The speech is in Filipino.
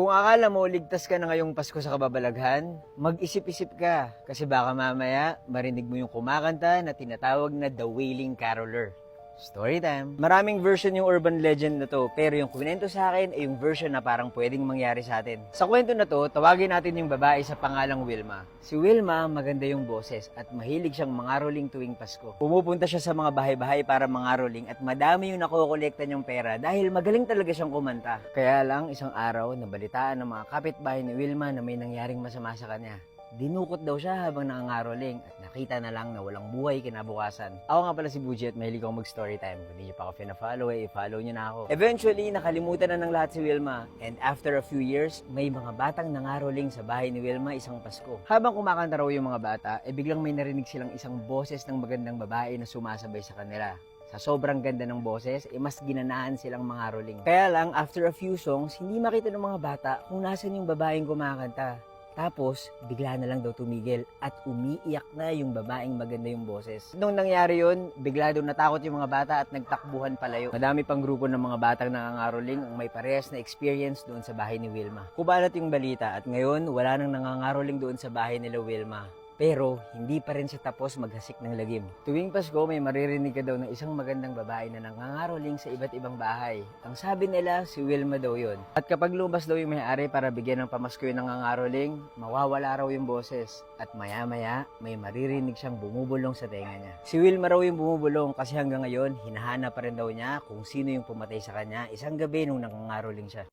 Kung akala mo ligtas ka na ngayong Pasko sa kababalaghan, mag-isip-isip ka kasi baka mamaya marinig mo yung kumakanta na tinatawag na The Wailing Caroler. Story time. Maraming version yung urban legend na to, pero yung kwento sa akin ay yung version na parang pwedeng mangyari sa atin. Sa kwento na to, tawagin natin yung babae sa pangalang Wilma. Si Wilma, maganda yung boses at mahilig siyang mangaroling tuwing Pasko. Pumupunta siya sa mga bahay-bahay para mangaroling at madami yung nakokolekta niyang pera dahil magaling talaga siyang kumanta. Kaya lang, isang araw, nabalitaan ng mga kapitbahay ni Wilma na may nangyaring masama sa kanya. Dinukot daw siya habang nangangaroling at nakita na lang na walang buhay kinabukasan. Ako nga pala si Buji at mahilig ako mag-story time. Kung di niyo pa ako fina-follow eh, i-follow niyo na ako. Eventually, nakalimutan na ng lahat si Wilma. And after a few years, may mga batang nangaroling sa bahay ni Wilma isang Pasko. Habang kumakanta raw yung mga bata, eh biglang may narinig silang isang boses ng magandang babae na sumasabay sa kanila. Sa sobrang ganda ng boses, eh mas ginanahan silang mga roling. Kaya lang, after a few songs, hindi makita ng mga bata kung nasan yung babaeng kumakanta. Tapos, bigla na lang daw tumigil at umiiyak na yung babaeng maganda yung boses. Nung nangyari yun, bigla daw natakot yung mga bata at nagtakbuhan palayo. Madami pang grupo ng mga batang nangangaroling ang may parehas na experience doon sa bahay ni Wilma. Kubalat yung balita at ngayon wala nang nangangaroling doon sa bahay nila Wilma. Pero hindi pa rin siya tapos maghasik ng lagim. Tuwing Pasko may maririnig ka daw ng isang magandang babae na nangangaroling sa iba't ibang bahay. Ang sabi nila, si Wilma daw yun. At kapag lumabas daw yung may-ari para bigyan ng pamasko yung nangangaroling, mawawala raw yung boses. At maya-maya, may maririnig siyang bumubulong sa tenga niya. Si Wilma raw yung bumubulong kasi hanggang ngayon, hinahanap pa rin daw niya kung sino yung pumatay sa kanya isang gabi nung nangangaroling siya.